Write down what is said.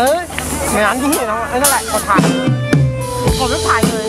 เออไม่นั้นที่เนาะไอ้นั่นแหละกดถ่ายผมแล้ถ่ายเลย